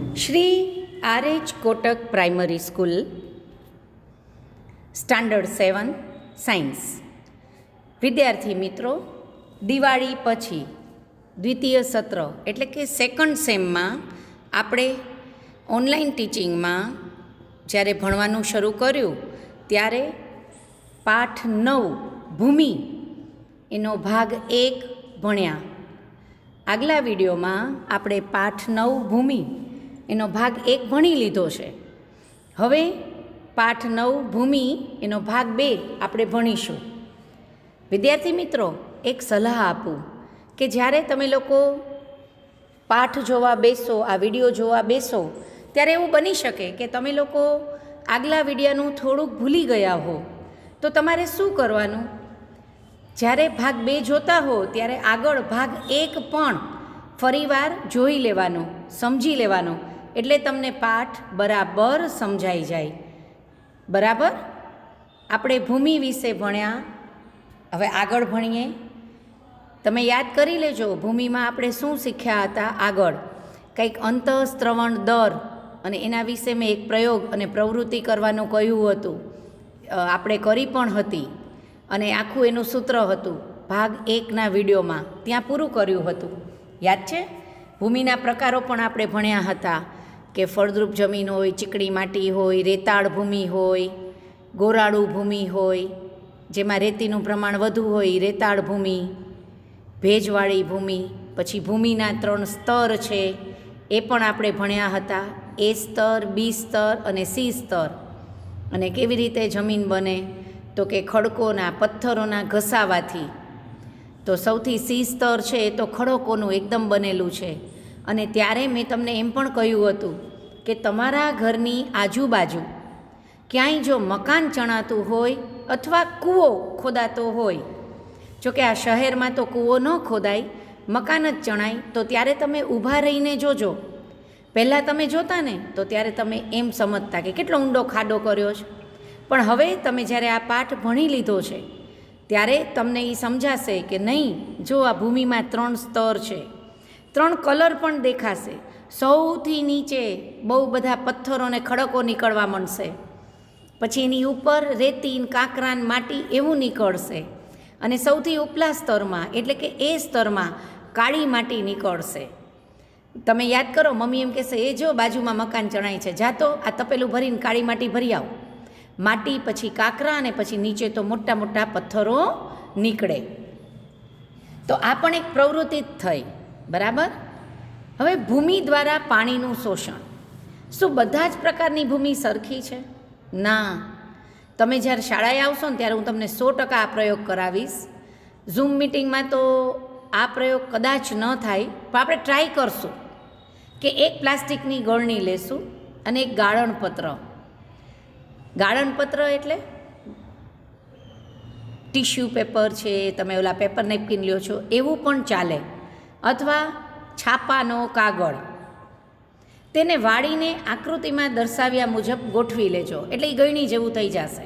Shri R H Kotak primary school, standard seven, science. વિદ્યાર્થી મિત્રો, દિવાળી પછી, દ્વિતીય સત્ર, એટલે કે સેકન્ડ સેમમાં આપણે ઓનલાઈન ટીચિંગમાં જ્યારે ભણવાનું શરૂ કર્યું, ત્યારે પાઠ નવ, ભૂમિ, એનો ભાગ એક ભણ્યા. આગલા વિડીયોમાં આપણે પાઠ નવ, ભૂમિ એનો ભાગ એક ભણી લીધો છે. હવે પાઠ નવ, ભૂમિ, એનો ભાગ બે આપણે ભણીશું. વિદ્યાર્થી મિત્રો, એક સલાહ આપું કે જ્યારે તમે લોકો પાઠ જોવા બેસો, આ વીડિયો જોવા બેસો, ત્યારે એવું બની શકે કે તમે લોકો આગલા વિડીયાનું થોડુંક ભૂલી ગયા હો. તો તમારે શું કરવાનું? જ્યારે ભાગ બે જોતા હો, ત્યારે આગળ ભાગ એક પણ ફરીવાર જોઈ લેવાનો, સમજી લેવાનો. એટલે તમને પાઠ બરાબર સમજાઈ જાય. બરાબર? આપણે ભૂમિ વિશે ભણ્યા. હવે આગળ ભણીએ. તમે યાદ કરી લેજો, ભૂમિમાં આપણે શું શીખ્યા હતા આગળ. કંઈક અંતઃસ્ત્રવણ દર અને એના વિશે મેં એક પ્રયોગ અને પ્રવૃત્તિ કરવાનું કહ્યું હતું. આપણે કરી પણ હતી. અને આખું એનું સૂત્ર હતું, ભાગ એકના વિડીયોમાં. ત્યાં પૂરું કર્યું હતું. યાદ છે? ભૂમિના પ્રકારો પણ આપણે ભણ્યા હતા. કે ફળદ્રુપ જમીન હોય, ચીકણી માટી હોય, રેતાળ ભૂમિ હોય, ગોરાળું ભૂમિ હોય, જેમાં રેતીનું પ્રમાણ વધુ હોય રેતાળ ભૂમિ, ભેજવાળી ભૂમિ, પછી ભૂમિના ત્રણ સ્તર છે, એ પણ આપણે ભણ્યા હતા. એ સ્તર, બી સ્તર અને સી સ્તર. અને કેવી રીતે જમીન બને? તો કે ખડકોના, પથ્થરોના ઘસાવાથી. તો સૌથી સી સ્તર છે, એ તો ખડકોનું એકદમ બનેલું છે. અને ત્યારે મેં તમને એમ પણ કહ્યું હતું કે તમારા ઘરની આજુબાજુ ક્યાંય જો મકાન ચણાતું હોય અથવા કૂવો ખોદાતો હોય જો કે આ શહેરમાં તો કૂવો ન ખોદાય, મકાન જ ચણાય, તો ત્યારે તમે ઊભા રહીને જોજો. પહેલાં તમે જોતા ને તો ત્યારે તમે એમ સમજતા કે કેટલો ઊંડો ખાડો કર્યો છે. પણ હવે તમે જ્યારે આ પાઠ ભણી લીધો છે, ત્યારે તમને એ સમજાશે કે નહીં, જો આ ભૂમિમાં ત્રણ સ્તર છે. ત્રણ કલર પણ દેખાશે. સૌથી નીચે બહુ બધા પથ્થરો અને ખડકો નીકળવા મળશે. પછી એની ઉપર રેતી કાંકરાન માટી એવું નીકળશે. અને સૌથી ઉપલા સ્તરમાં, એટલે કે એ સ્તરમાં કાળી માટી નીકળશે. તમે યાદ કરો, મમ્મી એમ કહેશે, એ જો બાજુમાં મકાન ચણાય છે જાતો આ તપેલું ભરીને કાળી માટી ભરી આવો. માટી, પછી કાંકરા અને પછી નીચે તો મોટા મોટા પથ્થરો નીકળે. તો આ પણ એક પ્રવૃત્તિ જ થઈ. બરાબર? હવે ભૂમિ દ્વારા પાણીનું શોષણ. શું બધા જ પ્રકારની ભૂમિ સરખી છે? ના. તમે જ્યારે શાળાએ આવશો ને ત્યારે હું તમને સો ટકા આ પ્રયોગ કરાવીશ. ઝૂમ મિટિંગમાં તો આ પ્રયોગ કદાચ ન થાય, પણ આપણે ટ્રાય કરશું કે એક પ્લાસ્ટિકની ગળણી લેશું અને એક ગાળણપત્ર. ગાળણપત્ર એટલે? ટીશ્યુ પેપર છે, તમે ઓલા પેપર નેપકિન લ્યો છો, એવું પણ ચાલે. અથવા છાપાનો કાગળ. તેને વાળીને આકૃતિમાં દર્શાવ્યા મુજબ ગોઠવી લેજો, એટલે એ ગળણી જેવું થઈ જશે.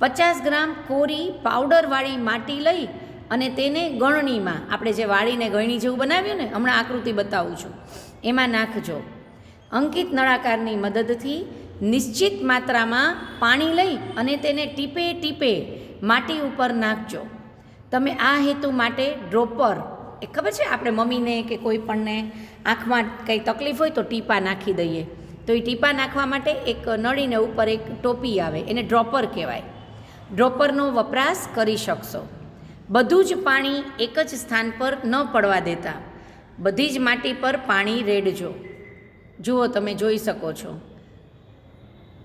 પચાસ ગ્રામ કોરી પાવડરવાળી માટી લઈ અને તેને ગળણીમાં, આપણે જે વાળીને ગળણી જેવું બનાવ્યું ને, હમણાં આકૃતિ બતાવું છું, એમાં નાખજો. અંકિત નળાકારની મદદથી નિશ્ચિત માત્રામાં પાણી લઈ અને તેને ટીપે ટીપે માટી ઉપર નાખજો. તમે આ હેતુ માટે ડ્રોપર એ ખબર છે? આપણે મમ્મીને કે કોઈ પણને આંખમાં કંઈ તકલીફ હોય તો ટીપા નાખી દઈએ. તો એ ટીપા નાખવા માટે એક નળીને ઉપર એક ટોપી આવે, એને ડ્રોપર કહેવાય. ડ્રોપરનો વપરાશ કરી શકશો. બધું જ પાણી એક જ સ્થાન પર ન પડવા દેતા. બધી જ માટી પર પાણી રેડજો. જુઓ તમે જોઈ શકો છો.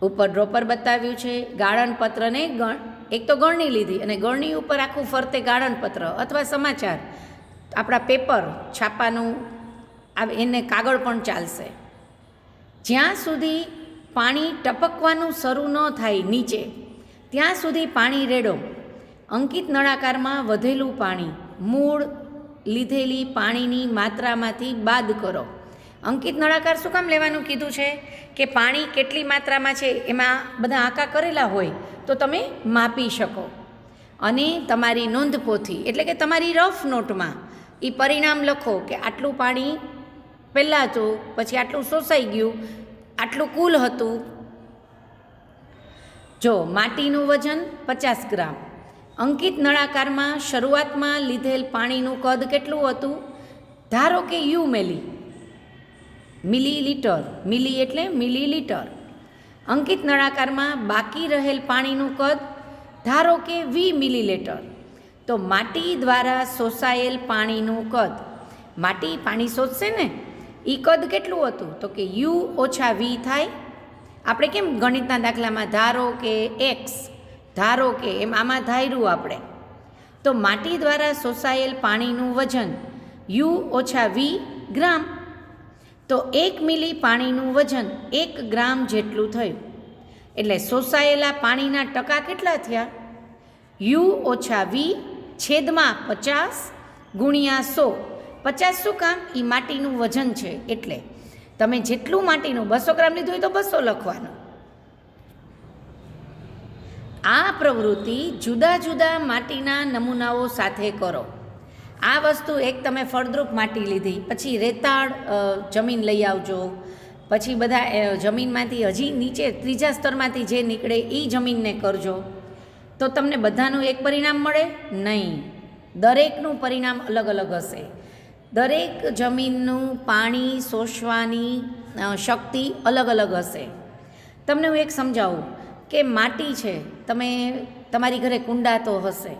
ઉપર ડ્રોપર બતાવ્યું છે ગાળણપત્રને ગણ, એક તો ગળણી લીધી અને ગળણી ઉપર આખું ફરતે ગાળણપત્ર અથવા સમાચાર. આપણા પેપર છાપાનું એને કાગળ પણ ચાલશે. જ્યાં સુધી પાણી ટપકવાનું શરૂ ન થાય નીચે, ત્યાં સુધી પાણી રેડો. અંકિત નળાકારમાં વધેલું પાણી, મૂળ લીધેલી પાણીની માત્રામાંથી બાદ કરો. અંકિત નળાકાર શું કામ લેવાનું કીધું છે? કે પાણી કેટલી માત્રામાં છે, એમાં બધા આંકા કરેલા હોય, તો તમે માપી શકો. અને તમારી નોંધપોથી, એટલે કે તમારી રફ નોટમાં એ પરિણામ લખો કે આટલું પાણી પહેલાં હતું પછી આટલું શોષાઈ ગયું, આટલું કુલ હતું. જો માટીનું વજન પચાસ ગ્રામ, અંકિત નળાકારમાં શરૂઆતમાં લીધેલ પાણીનું કદ કેટલું હતું? ધારો કે યુ મેલી મિલી લીટર મિલી એટલે મિલી લીટર અંકિત નળાકારમાં બાકી રહેલ પાણીનું કદ, ધારો કે વી મિલીલીટર. તો માટી દ્વારા શોષાયેલ પાણીનું કદ. માટી પાણી શોષશે ને? એ કદ કેટલું હતું? તો કે યુ ઓછા વી થાય. આપણે કેમ ગણિતના દાખલામાં ધારો કે એક્સ? ધારો કે એમ આમાં ધાર્યું આપણે. તો માટી દ્વારા શોષાયેલ પાણીનું વજન યુ ઓછા વી ગ્રામ. તો એક મિલી પાણીનું વજન એક ગ્રામ જેટલું થયું. એટલે શોષાયેલા પાણીના ટકા કેટલા થયા? યુ ઓછા વી છેદમાં પચાસ ગુણ્યા સો. પચાસ શું કામ? એ માટીનું વજન છે એટલે. તમે જેટલું માટીનું બસો ગ્રામ લીધું હોય તો બસો લખવાનું. આ પ્રવૃત્તિ જુદા જુદા માટીના નમૂનાઓ સાથે કરો. આ વસ્તુ એક તમે ફળદ્રુપ માટી લીધી, પછી રેતાળ જમીન લઈ આવજો. પછી બધા જમીનમાંથી હજી નીચે ત્રીજા સ્તરમાંથી જે નીકળે એ જમીનને કરજો. તો તમને બધાનું એક પરિણામ મળે? નહીં. દરેકનું પરિણામ અલગ અલગ હશે. દરેક જમીનનું પાણી શોષવાની શક્તિ અલગ અલગ હશે. તમને હું એક સમજાવું કે માટી છે, તમે, તમારી ઘરે કુંડા તો હશે.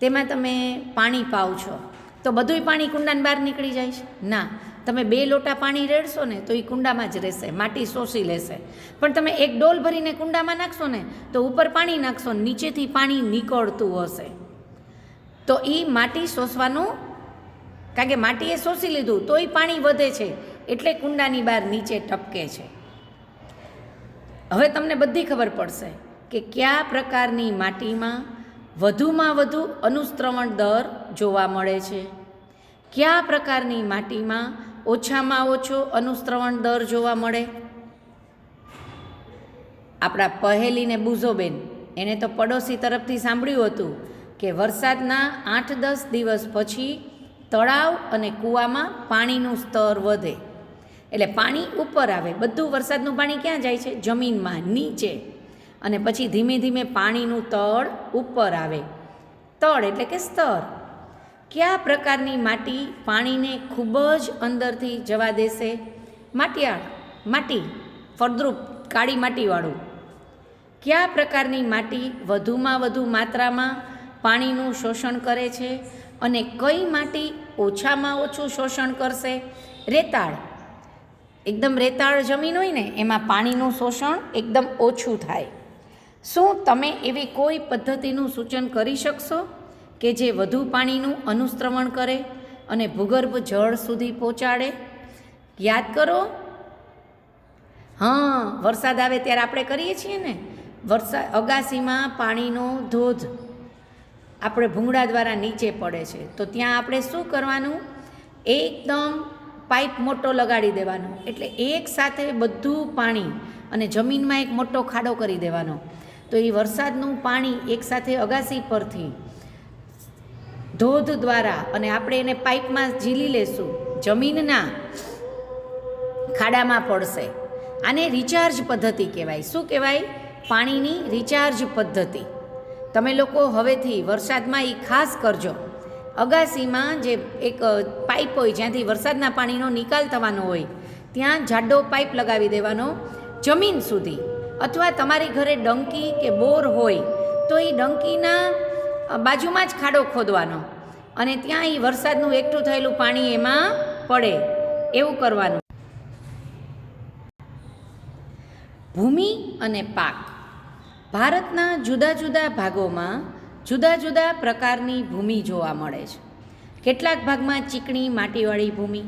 તેમાં તમે પાણી પાવ છો. તો બધુંય પાણી કુંડાની બહાર નીકળી જાય છે? ના. તમે બે લોટા પાણી રેડશો ને તો એ કુંડામાં જ રહેશે, માટી શોષી લેશે. પણ તમે એક ડોલ ભરીને કુંડામાં નાખશો ને તો ઉપર પાણી નાખશો નીચેથી પાણી નીકળતું હશે. તો એ માટી શોષવાનું, કારણ કે માટીએ શોષી લીધું તો એ પાણી વધે છે, એટલે કુંડાની બહાર નીચે ટપકે છે. હવે તમને બધી ખબર પડશે કે કયા પ્રકારની માટીમાં વધુમાં વધુ અનુસ્ત્રવણ દર જોવા મળે છે? કયા પ્રકારની માટીમાં ઓછામાં ઓછો અનુસ્રવણ દર જોવા મળે. આપણા પહેલીને બુઝોબેન, એને તો પડોશી તરફથી સાંભળ્યું હતું કે વરસાદના આઠ દસ દિવસ પછી તળાવ અને કૂવામાં પાણીનું સ્તર વધે. એટલે પાણી ઉપર આવે. બધું વરસાદનું પાણી ક્યાં જાય છે? જમીનમાં, નીચે. અને પછી ધીમે ધીમે પાણીનું તળ ઉપર આવે. તળ એટલે કે સ્તર. કયા પ્રકારની માટી પાણીને ખૂબ જ અંદરથી જવા દેશે? માટીયાળ, માટી, ફળદ્રુપ, કાળી માટીવાળું. કયા પ્રકારની માટી વધુમાં વધુ માત્રામાં પાણીનું શોષણ કરે છે અને કઈ માટી ઓછામાં ઓછું શોષણ કરશે? રેતાળ. એકદમ રેતાળ જમીન હોય ને, એમાં પાણીનું શોષણ એકદમ ઓછું થાય. શું તમે એવી કોઈ પદ્ધતિનું સૂચન કરી શકશો? કે જે વધુ પાણીનું અનુસ્ત્રવણ કરે અને ભૂગર્ભ જળ સુધી પહોંચાડે? યાદ કરો? હા, વરસાદ આવે ત્યારે આપણે કરીએ છીએ ને. વરસાદ અગાસીમાં પાણીનો ધોધ આપણે ભૂંગળા દ્વારા નીચે પડે છે. તો ત્યાં આપણે શું કરવાનું? એકદમ પાઇપ મોટો લગાડી દેવાનો. એટલે એક સાથે બધું પાણી અને જમીનમાં એક મોટો ખાડો કરી દેવાનો. તો એ વરસાદનું પાણી એકસાથે અગાસી પરથી ધોધ દ્વારા અને આપણે એને પાઇપમાં ઝીલી લેશું. જમીનના ખાડામાં પડશે. આને રિચાર્જ પદ્ધતિ કહેવાય. શું કહેવાય? પાણીની રિચાર્જ પદ્ધતિ. તમે લોકો હવેથી વરસાદમાં એ ખાસ કરજો. અગાસીમાં જે એક પાઇપ હોય જ્યાંથી વરસાદના પાણીનો નિકાલ થવાનો હોય, ત્યાં જાડો પાઇપ લગાવી દેવાનો જમીન સુધી. અથવા તમારી ઘરે ડંકી કે બોર હોય, તો એ ડંકીના બાજુમાં જ ખાડો ખોદવાનો. અને ત્યાં એ વરસાદનું એકઠું થયેલું પાણી એમાં પડે. એવું કરવાનું. ભૂમિ અને પાક. ભારતના જુદા જુદા ભાગોમાં જુદા જુદા પ્રકારની ભૂમિ જોવા મળે છે. કેટલાક ભાગમાં ચીકણી માટીવાળી ભૂમિ,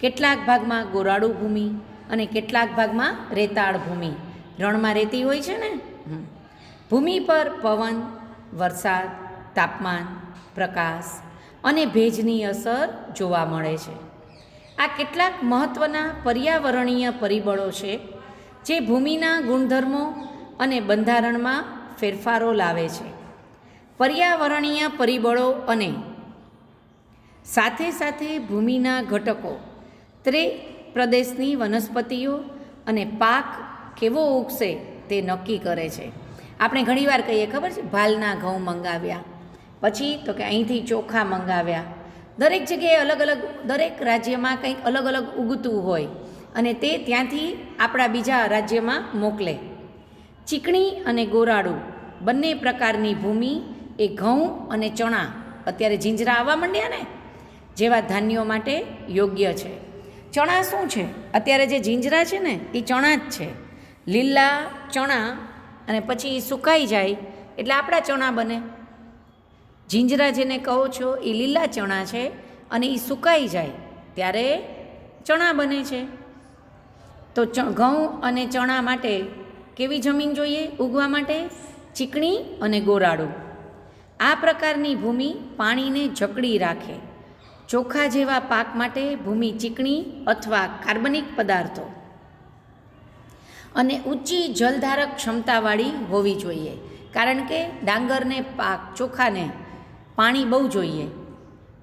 કેટલાક ભાગમાં ગોરાળુ ભૂમિ અને કેટલાક ભાગમાં રેતાળ ભૂમિ. રણમાં રેતી હોય છે ને. ભૂમિ પર પવન, વરસાદ તાપમાન, પ્રકાશ અને ભેજની અસર જોવા મળે છે. આ કેટલાક મહત્ત્વના પર્યાવરણીય પરિબળો છે, જે ભૂમિના ગુણધર્મો અને બંધારણમાં ફેરફારો લાવે છે. પર્યાવરણીય પરિબળો અને સાથે સાથે ભૂમિના ઘટકો, ત્રે પ્રદેશની વનસ્પતિઓ અને પાક કેવો ઉગશે તે નક્કી કરે છે. આપણે ઘણીવાર કહીએ, ખબર છે? ભાલના ઘઉં મંગાવ્યા. પછી તો કે અહીંથી ચોખા મંગાવ્યા. દરેક જગ્યાએ અલગ અલગ, દરેક રાજ્યમાં કંઈક અલગ અલગ ઉગતું હોય અને તે ત્યાંથી આપણા બીજા રાજ્યમાં મોકલે. ચીકણી અને ગોરાડું બંને પ્રકારની ભૂમિ એ ઘઉં અને ચણા. અત્યારે જીંજરા આવવા માંડ્યા ને? જેવા ધાન્યો માટે યોગ્ય છે. ચણા શું છે? અત્યારે જે જીંજરા છે ને, એ ચણા જ છે. લીલા ચણા અને પછી સુકાઈ જાય એટલે આપણા ચણા બને. જીંજરા જેને કહો છો, એ લીલા ચણા છે અને એ સુકાઈ જાય ત્યારે ચણા બને છે. તો ઘઉં અને ચણા માટે કેવી જમીન જોઈએ? ઉગવા માટે ચીકણી અને ગોરાડું. આ પ્રકારની ભૂમિ પાણીને જકડી રાખે. ચોખા જેવા પાક માટે ભૂમિ ચીકણી અથવા કાર્બનિક પદાર્થો. અને ઊંચી જલધારક ક્ષમતાવાળી હોવી જોઈએ. કારણ કે ડાંગરને પાક ચોખાને પાણી બહુ જોઈએ.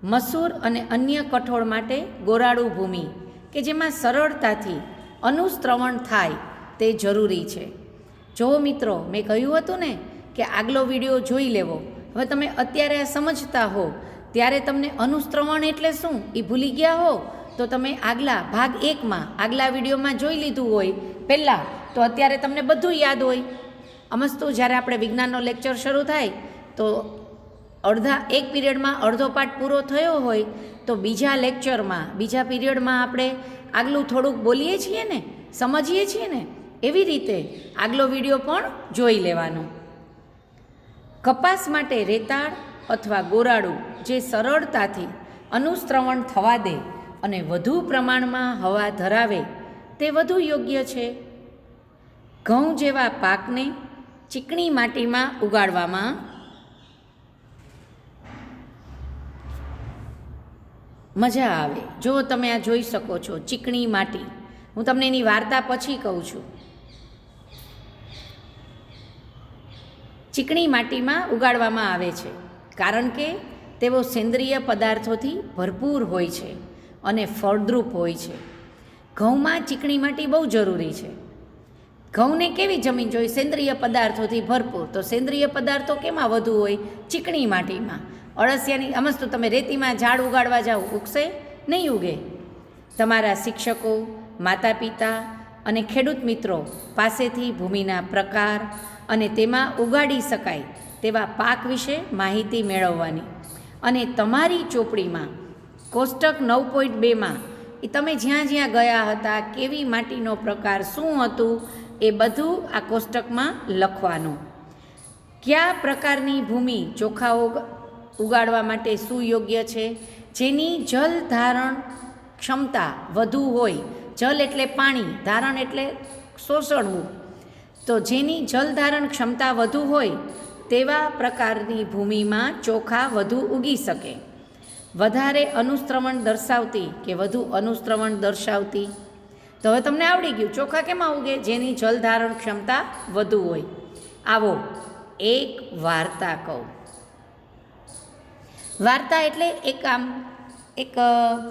મસૂર અને અન્ય કઠોળ માટે ગોરાળુ ભૂમિ, કે જેમાં સરળતાથી અનુસ્ત્રવણ થાય તે જરૂરી છે. જો મિત્રો, મેં કહ્યું હતું ને કે આગલો વીડિયો જોઈ લેવો. હવે તમે અત્યારે આ સમજતા હો. ત્યારે તમને અનુસ્ત્રવણ એટલે શું? એ ભૂલી ગયા હો? તો તમે આગલા ભાગ એકમાં, આગલા વિડીયોમાં જોઈ લીધું હોય પહેલાં, તો અત્યારે તમને બધું યાદ હોય. અમસ્તુ જ્યારે આપણે વિજ્ઞાનનો લેક્ચર શરૂ થાય, તો અડધા એક પીરિયડમાં અડધો પાઠ પૂરો થયો હોય તો બીજા લેક્ચરમાં, બીજા પીરિયડમાં આપણે આગલું થોડુંક બોલીએ છીએ ને, સમજીએ છીએ ને, એવી રીતે આગલો વીડિયો પણ જોઈ લેવાનો. કપાસ માટે રેતાળ અથવા ગોરાળું જે સરળતાથી અનુસ્રવણ થવા દે અને વધુ પ્રમાણમાં હવા ધરાવે, તે વધુ યોગ્ય છે. ઘઉં જેવા પાકને ચીકણી માટીમાં ઉગાડવામાં મજા આવે. જો તમે આ જોઈ શકો છો, ચીકણી માટી. હું તમને એની વાર્તા પછી કહું છું. ચીકણી માટીમાં ઉગાડવામાં આવે છે, કારણ કે તેઓ સેન્દ્રિય પદાર્થોથી ભરપૂર હોય છે અને ફળદ્રુપ હોય છે. ઘઉંમાં ચીકણી માટી બહુ જરૂરી છે. ઘઉંને કેવી જમીન જોઈએ? સેન્દ્રિય પદાર્થોથી ભરપૂર. તો સેન્દ્રિય પદાર્થો કેમાં વધુ હોય? ચીકણી માટીમાં. અળસિયાની અમસ્ત તો તમે રેતીમાં ઝાડ ઉગાડવા જાઓ, ઉગશે? નહીં ઉગે. તમારા શિક્ષકો માતા પિતા અને ખેડૂત મિત્રો પાસેથી ભૂમિના પ્રકાર અને તેમાં ઉગાડી શકાય તેવા પાક વિશે માહિતી મેળવવાની. અને તમારી ચોપડીમાં કોષ્ટક નવ પોઈન્ટ બેમાં એ તમે જ્યાં જ્યાં ગયા હતા, કેવી માટીનો પ્રકાર, શું હતું, એ બધું આ કોષ્ટકમાં લખવાનું. કયા પ્રકારની ભૂમિ ચોખા ઉગાડવા માટે સુયોગ્ય છે. જેની જલ ધારણ ક્ષમતા વધુ હોય. જલ એટલે પાણી, ધારણ એટલે શોષણવું. તો જેની જલ ધારણ ક્ષમતા વધુ હોય, તેવા પ્રકારની ભૂમિમાં ચોખા વધુ ઉગી શકે. વધારે અનુશ્રવણ દર્શાવતી કે વધુ અનુશ્રવણ દર્શાવતી? તો હવે તમને આવડી ગયું, ચોખા કેમાં ઉગે? જેની જલ ધારણ ક્ષમતા વધુ હોય. આવો એક વાર્તા કહું. વાર્તા એટલે એક આમ એક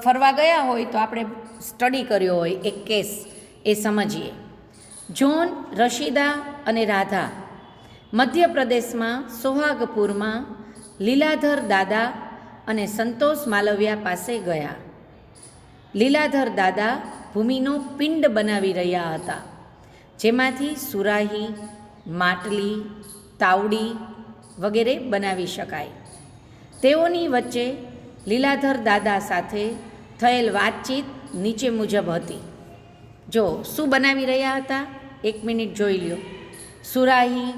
ફરવા ગયા હોય તો આપણે સ્ટડી કર્યો હોય એક કેસ, એ સમજીએ. જોન, રશીદા અને રાધા મધ્યપ્રદેશમાં સોહાગપુરમાં લીલાધર દાદા અને સંતોષ માલવિયા પાસે ગયા. લીલાધર દાદા ભૂમિનો પિંડ બનાવી રહ્યા હતા, જેમાંથી સુરાહી, માટલી, તાવડી વગેરે બનાવી શકાય. તેઓની વચ્ચે લીલાધર દાદા સાથે થયેલ વાતચીત નીચે મુજબ હતી. જો શું બનાવી રહ્યા હતા? એક મિનિટ જોઈ લ્યો. સુરાહી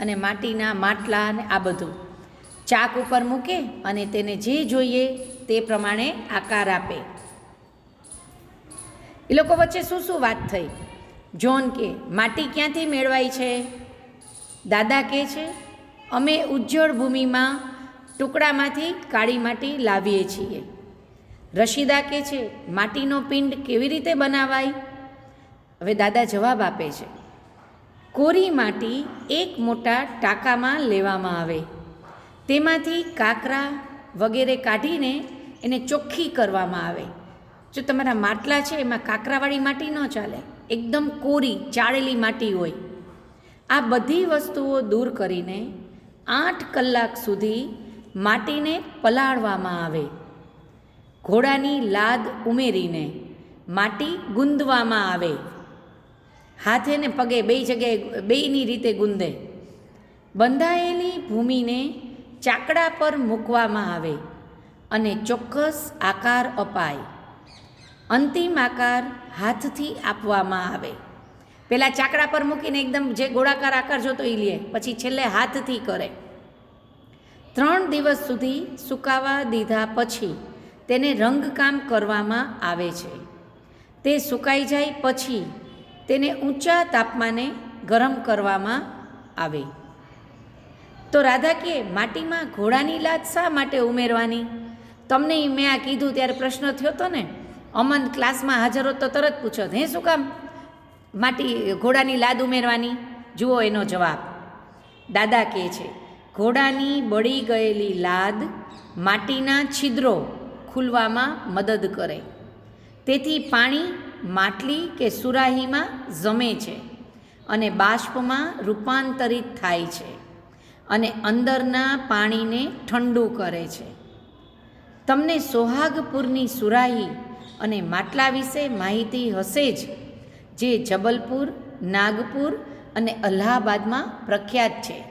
અને માટીના માટલા અને આ બધું. ચાક ઉપર મૂકે અને તેને જે જોઈએ તે પ્રમાણે આકાર આપે. એ લોકો વચ્ચે શું શું વાત થઈ? જોન કે, માટી ક્યાંથી મેળવાય છે? દાદા કહે છે, અમે ઉજ્જળ ભૂમિમાં ટુકડામાંથી કાળી માટી લાવીએ છીએ. રશીદા કે છે, માટીનો પિંડ કેવી રીતે બનાવાય? હવે દાદા જવાબ આપે છે, કોરી માટી એક મોટા ટાંકામાં લેવામાં આવે. તેમાંથી કાકરા વગેરે કાઢીને એને ચોખ્ખી કરવામાં આવે. જો તમારા માટલા છે, એમાં કાકરાવાળી માટી ન ચાલે. એકદમ કોરી, ચાળેલી માટી હોય. આ બધી વસ્તુઓ દૂર કરીને આઠ કલાક સુધી માટીને પલાળવામાં આવે. ઘોડાની લાદ ઉમેરીને માટી ગુંદવામાં આવે. હાથે ને પગે બે જગ્યાએ બેયની રીતે ગુંદે. બંધાયેલી ભૂમિને ચાકડા પર મૂકવામાં આવે અને ચોક્કસ આકાર અપાય. અંતિમ આકાર હાથથી આપવામાં આવે. પહેલાં ચાકડા પર મૂકીને એકદમ જે ગોળાકાર આકાર જોતો એ લે, પછી છેલ્લે હાથથી કરે. ત્રણ દિવસ સુધી સુકાવા દીધા પછી તેને રંગકામ કરવામાં આવે છે. તે સુકાઈ જાય પછી તેને ઊંચા તાપમાને ગરમ કરવામાં આવે. તો રાધા કે માટીમાં ઘોડાની લાત શા માટે ઉમેરવાની? તમને મેં આ કીધું ત્યારે પ્રશ્ન થયો હતો ને? અમન ક્લાસમાં હાજર હોત તો તરત પૂછો હે, શું કામ? માટી, ઘોડાની લાદ ઉમેરવાની? જુઓ એનો જવાબ. દાદા કહે છે ઘોડાની બળી ગયેલી લાદ માટીના છિદ્રો ખુલવામાં મદદ કરે. તેથી પાણી માટલી કે સુરાહીમાં જમે છે અને બાષ્પમાં રૂપાંતરિત થાય છે અને અંદરના પાણીને ઠંડુ કરે છે. તમને સોહાગપુરની સુરાહી અને માટલા વિશે માહિતી હશે જ, જે જબલપુર, નાગપુર અને અલ્હાબાદમાં પ્રખ્યાત છે.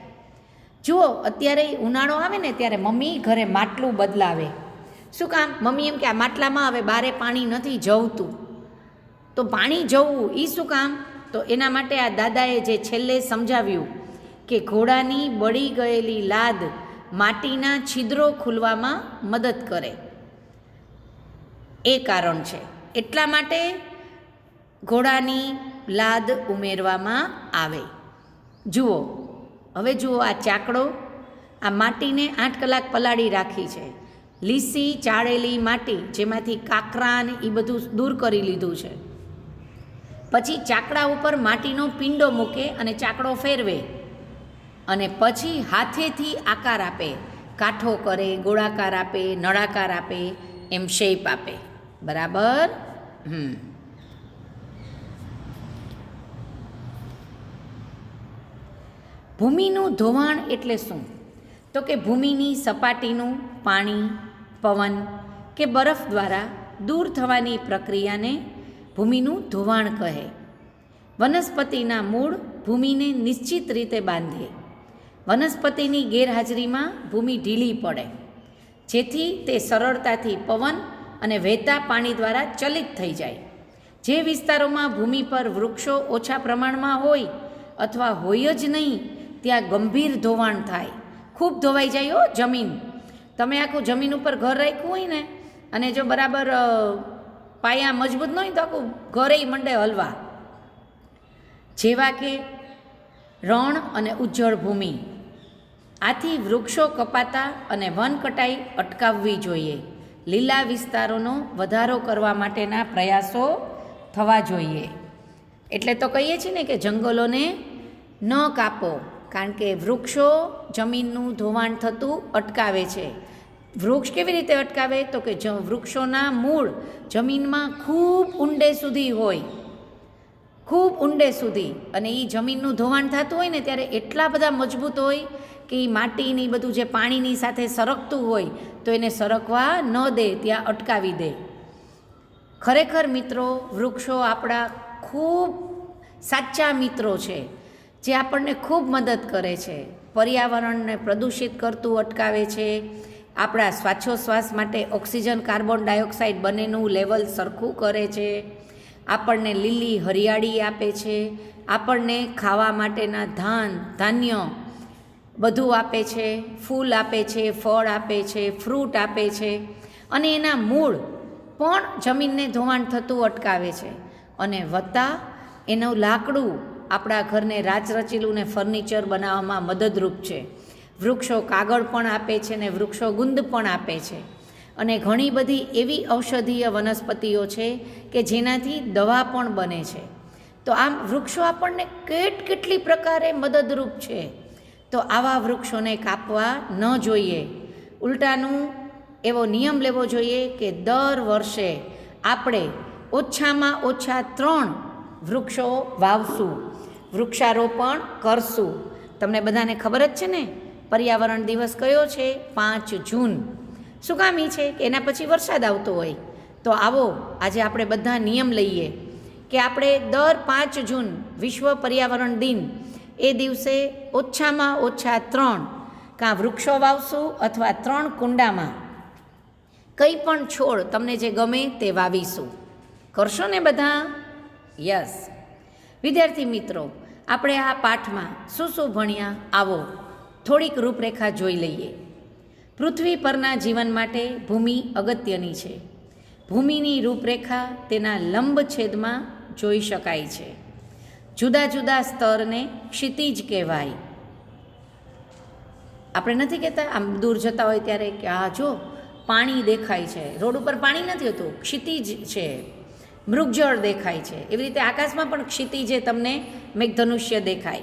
જુઓ અત્યારે ઉનાળો આવે ને ત્યારે મમ્મી ઘરે માટલું બદલાવે. શું કામ? મમ્મી એમ કે આ માટલામાં હવે બારે પાણી નથી જવતું. તો પાણી જવું એ શું કામ? તો એના માટે આ દાદાએ જે છેલ્લે સમજાવ્યું કે ઘોડાની બળી ગયેલી લાદ માટીના છિદ્રો ખુલવામાં મદદ કરે. એ કારણ છે. એટલા માટે ઘોડાની લાદ ઉમેરવામાં આવે. જુઓ હવે જુઓ આ ચાકડો, આ માટીને આઠ કલાક પલાળી રાખી છે. લીસી, ચાળેલી માટી જેમાંથી કાકરાન એ બધું દૂર કરી લીધું છે. પછી ચાકડા ઉપર માટીનો પિંડો મૂકે અને ચાકડો ફેરવે અને પછી હાથેથી આકાર આપે. કાંઠો કરે, ગોળાકાર આપે, નળાકાર આપે, એમ શેપ આપે. બરાબર? હમ. ભૂમિનું ધોવાણ એટલે શું? તો કે ભૂમિની સપાટીનું પાણી, પવન કે બરફ દ્વારા દૂર થવાની પ્રક્રિયાને ભૂમિનું ધોવાણ કહે. વનસ્પતિના મૂળ ભૂમિને નિશ્ચિત રીતે બાંધે. વનસ્પતિની ગેરહાજરીમાં ભૂમિ ઢીલી પડે, જેથી તે સરળતાથી પવન અને વહેતા પાણી દ્વારા ચલિત થઈ જાય. જે વિસ્તારોમાં ભૂમિ પર વૃક્ષો ઓછા પ્રમાણમાં હોય અથવા હોય જ નહીં ત્યાં ગંભીર ધોવાણ થાય. ખૂબ ધોવાઈ જાય હો જમીન. તમે આખું જમીન ઉપર ઘર રાખ્યું હોય ને, અને જો બરાબર પાયા મજબૂત ન હોય તો આખું ઘરે મંડે હલવા. જેવા કે રણ અને ઉજ્જળ ભૂમિ. આથી વૃક્ષો કપાતા અને વન કટાઈ અટકાવવી જોઈએ. લીલા વિસ્તારોનો વધારો કરવા માટેના પ્રયાસો થવા જોઈએ. એટલે તો કહીએ છીએ ને કે જંગલોને ન કાપો. કારણ કે વૃક્ષો જમીનનું ધોવાણ થતું અટકાવે છે. વૃક્ષ કેવી રીતે અટકાવે? તો કે જ વૃક્ષોના મૂળ જમીનમાં ખૂબ ઊંડે સુધી હોય. ખૂબ ઊંડે સુધી. અને એ જમીનનું ધોવાણ થતું હોય ને ત્યારે એટલા બધા મજબૂત હોય કે એ માટીની બધું જે પાણીની સાથે સરકતું હોય, તો એને સરકવા ન દે, ત્યાં અટકાવી દે. ખરેખર મિત્રો, વૃક્ષો આપણા ખૂબ સાચા મિત્રો છે. જે આપણને ખૂબ મદદ કરે છે. પર્યાવરણને પ્રદૂષિત કરતું અટકાવે છે. આપણા શ્વાસોશ્વાસ માટે ઓક્સિજન કાર્બન ડાયોક્સાઇડ બંનેનું લેવલ સરખું કરે છે. આપણને લીલી હરિયાળી આપે છે. આપણને ખાવા માટેના ધાન, ધાન્ય બધું આપે છે. ફૂલ આપે છે, ફળ આપે છે, ફ્રૂટ આપે છે. અને એના મૂળ પણ જમીનને ધોવાણ થતું અટકાવે છે. અને વત્તા એનું લાકડું આપણા ઘરને રાચરચીલું ને ફર્નિચર બનાવવામાં મદદરૂપ છે. વૃક્ષો કાગળ પણ આપે છે ને વૃક્ષો ગુંદ પણ આપે છે. અને ઘણી બધી એવી ઔષધીય વનસ્પતિઓ છે કે જેનાથી દવા પણ બને છે. તો આમ વૃક્ષો આપણને કેટ કેટલી પ્રકારે મદદરૂપ છે? તો આવા વૃક્ષોને કાપવા ન જોઈએ. ઉલટાનું એવો નિયમ લેવો જોઈએ કે દર વર્ષે આપણે ઓછામાં ઓછા ત્રણ વૃક્ષો વાવશું. વૃક્ષારોપણ કરશું. તમને બધાને ખબર જ છે ને? પર્યાવરણ દિવસ કયો છે? પાંચ જૂન. શું કામ છે કે એના પછી વરસાદ આવતો હોય? તો આવો, આજે આપણે બધા નિયમ લઈએ કે આપણે દર પાંચ જૂન વિશ્વ પર્યાવરણ દિન. એ દિવસે ઓછામાં ઓછા ત્રણ કાં વૃક્ષો વાવશું અથવા ત્રણ કુંડામાં. કંઈ પણ છોડ તમને જે ગમે તે વાવીશું. કરશો ને બધા? યસ. વિદ્યાર્થી મિત્રો આપણે આ પાઠમાં શું શું ભણ્યા? આવો, થોડીક રૂપરેખા જોઈ લઈએ. પૃથ્વી પરના જીવન માટે ભૂમિ અગત્યની છે. ભૂમિની રૂપરેખા તેના લંબછેદમાં જોઈ શકાય છે. જુદા જુદા સ્તરને ક્ષિતિજ કહેવાય. આપણે નથી કહેતા આમ દૂર જતા હોય ત્યારે કે, આ જો, પાણી દેખાય છે. રોડ ઉપર પાણી નથી હોતું, ક્ષિતિજ છે. મૃગજળ દેખાય છે. એવી રીતે આકાશમાં પણ ક્ષિતિજે તમને મેઘધનુષ્ય દેખાય.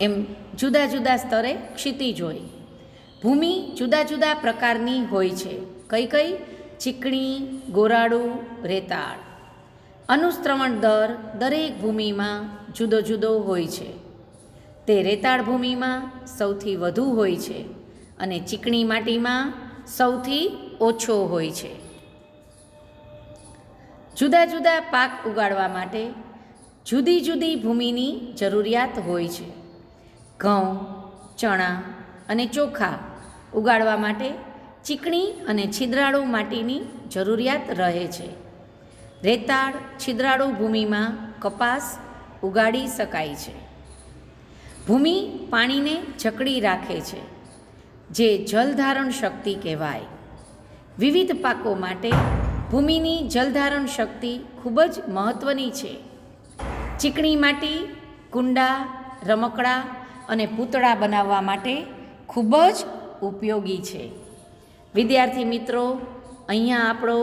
એમ જુદા જુદા સ્તરે ક્ષિતિજ હોય. ભૂમિ જુદા જુદા પ્રકારની હોય છે. કઈ કઈ? ચીકણી, ગોરાડું, રેતાળ. અનુસ્ત્રવણ દર દરેક ભૂમિમાં જુદો જુદો હોય છે. તે રેતાળ ભૂમિમાં સૌથી વધુ હોય છે અને ચીકણી માટીમાં સૌથી ઓછો હોય છે. જુદા જુદા પાક ઉગાડવા માટે જુદી જુદી ભૂમિની જરૂરિયાત હોય છે. ઘઉં, ચણા અને ચોખા ઉગાડવા માટે ચીકણી અને છિદ્રાળુ માટીની જરૂરિયાત રહે છે. રેતાળ છિદ્રાળુ ભૂમિમાં કપાસ ઉગાડી શકાય છે. ભૂમિ પાણીને જકડી રાખે છે, જે જલધારણ શક્તિ કહેવાય. વિવિધ પાકો માટે ભૂમિની જલધારણ શક્તિ ખૂબ જ મહત્ત્વની છે. ચીકણી માટી, કુંડા, રમકડા અને પૂતળા બનાવવા માટે ખૂબ જ ઉપયોગી છે. વિદ્યાર્થી મિત્રો, અહીંયા આપણો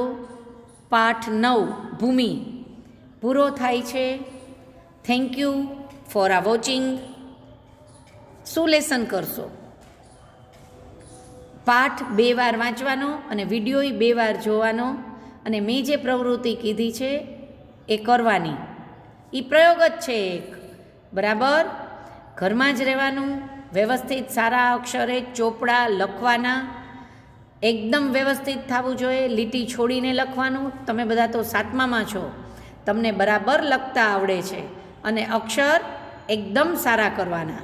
પાઠ નવ, ભૂમિ. પૂરો થાય છે. થેન્ક યુ ફોર આ વોચિંગ શું લેસન કરશો? પાઠ બે વાર વાંચવાનો અને વિડીયોય બે વાર જોવાનો. અને મેં જે પ્રવૃત્તિ કીધી છે એ કરવાની. એ પ્રયોગ જ છે એક. બરાબર? ઘરમાં જ રહેવાનું, વ્યવસ્થિત સારા અક્ષરે ચોપડા લખવાના, એકદમ વ્યવસ્થિત થવું જોઈએ, લીટી છોડીને લખવાનું. તમે બધા તો સાતમામાં છો. તમને બરાબર લખતા આવડે છે. અને અક્ષર એકદમ સારા કરવાના.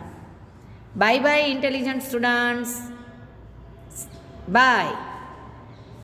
Bye bye intelligent students bye